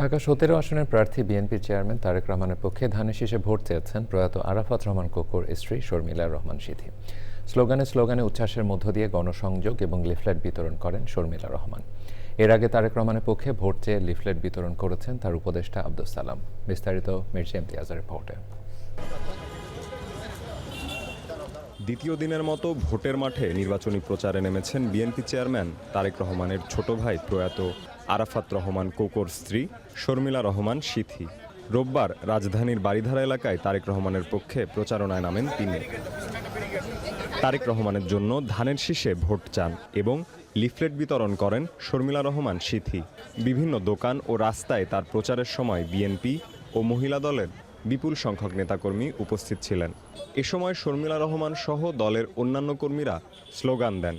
ঢাকা সতেরো আসনের প্রার্থী বিএনপির চেয়ারম্যান তারেক রহমানের পক্ষে ধানের শীষে ভোট চেয়েছেন প্রয়াত আরাফাত রহমান কোকোর স্ত্রী শর্মিলা রহমান সিধি। স্লোগানে স্লোগানে উচ্ছ্বাসের মধ্য দিয়ে গণসংযোগ এবং লিফলেট বিতরণ করেন শর্মিলা রহমান। এর আগে তারেক রহমানের পক্ষে ভোট চেয়ে লিফলেট বিতরণ করেছেন তার উপদেষ্টা আব্দুল সালাম। বিস্তারিত মির্জা ইমতিয়াজের রিপোর্টে। দ্বিতীয় দিনের মতো ভোটের মাঠে নির্বাচনী প্রচারে নেমেছেন বিএনপি চেয়ারম্যান তারেক রহমানের ছোট ভাই প্রয়াত আরাফাত রহমান কোকোর স্ত্রী, শর্মিলা রহমান সিথি। রোববার রাজধানীর বাড়িধারা এলাকায় তারেক রহমানের পক্ষে প্রচারণায় নামেন তিনি। তারেক রহমানের জন্য ধানের শীষে ভোট চান এবং লিফলেট বিতরণ করেন শর্মিলা রহমান সিথি। বিভিন্ন দোকান ও রাস্তায় তার প্রচারের সময় বিএনপি ও মহিলা দলের বিপুল সংখ্যক নেতাকর্মী উপস্থিত ছিলেন। এ সময় শর্মিলা রহমান সহ দলের অন্যান্য কর্মীরা স্লোগান দেন।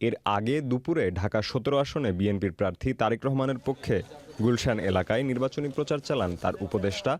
এর আগে দুপুরে ঢাকা সতেরো আসনে বিএনপির প্রার্থী তারেক রহমানের পক্ষে গুলশান এলাকায় নির্বাচনী প্রচার চালান তার উপদেষ্টা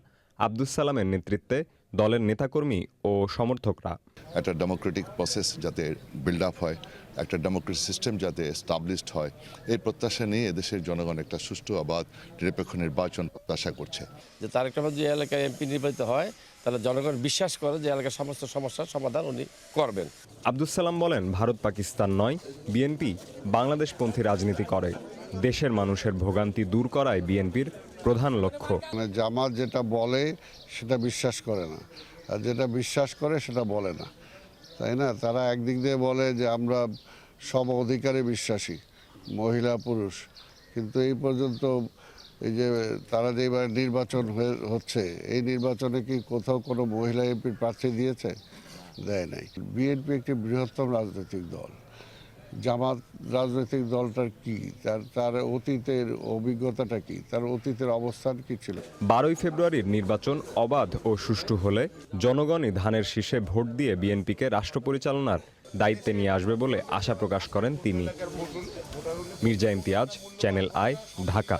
আব্দুস সালামের নেতৃত্বে দলের নেতাকর্মী ও সমর্থকরা। একটা ডেমোক্রেটিক প্রসেস যাতে বিল্ড আপ হয় একটা ডেমোক্রেটিক সিস্টেম যাতে এস্টাবলিশড হয় এই প্রত্যাশা নিয়ে এদেশের জনগণ একটা সুষ্ঠু আবাদ নিরপেক্ষ নির্বাচন প্রত্যাশা করছে। যে তার একটা যে এলাকায় এমপি নির্বাচিত হয় তাহলে জনগণ বিশ্বাস করে যে এলাকার সমস্ত সমস্যার সমাধান উনি করবেন। আব্দুস সালাম বলেন ভারত পাকিস্তান নয় বিএনপি বাংলাদেশপন্থী রাজনীতি করে। দেশের মানুষের ভোগান্তি দূর করায় বিএনপির প্রধান লক্ষ্য। মানে জামাত যেটা বলে, সেটা বিশ্বাস করে না। আর যেটা বিশ্বাস করে, সেটা বলে না। তাই না? তারা একদিক দিয়ে বলে যে আমরা সব অধিকারে বিশ্বাসী, মহিলা, পুরুষ। কিন্তু এই পর্যন্ত এই যে তারা যে এবার নির্বাচন হচ্ছে, এই নির্বাচনে কি কোথাও কোনো মহিলা এমপির প্রার্থী দিয়েছে? দেয় নাই। বিএনপি একটি বৃহত্তম রাজনৈতিক দল। জামাত রাজনৈতিক দলটার কি? তার তার অতীতের অভিজ্ঞতাটা কি? তার অতীতের অবস্থান কি ছিল? বারোই ফেব্রুয়ারির নির্বাচন অবাধ ও সুষ্ঠু হলে জনগণই ধানের শীষে ভোট দিয়ে বিএনপিকে রাষ্ট্র পরিচালনার দায়িত্বে নিয়ে আসবে বলে আশা প্রকাশ করেন তিনি। Mirza Imtiaz, channel I, Dhaka.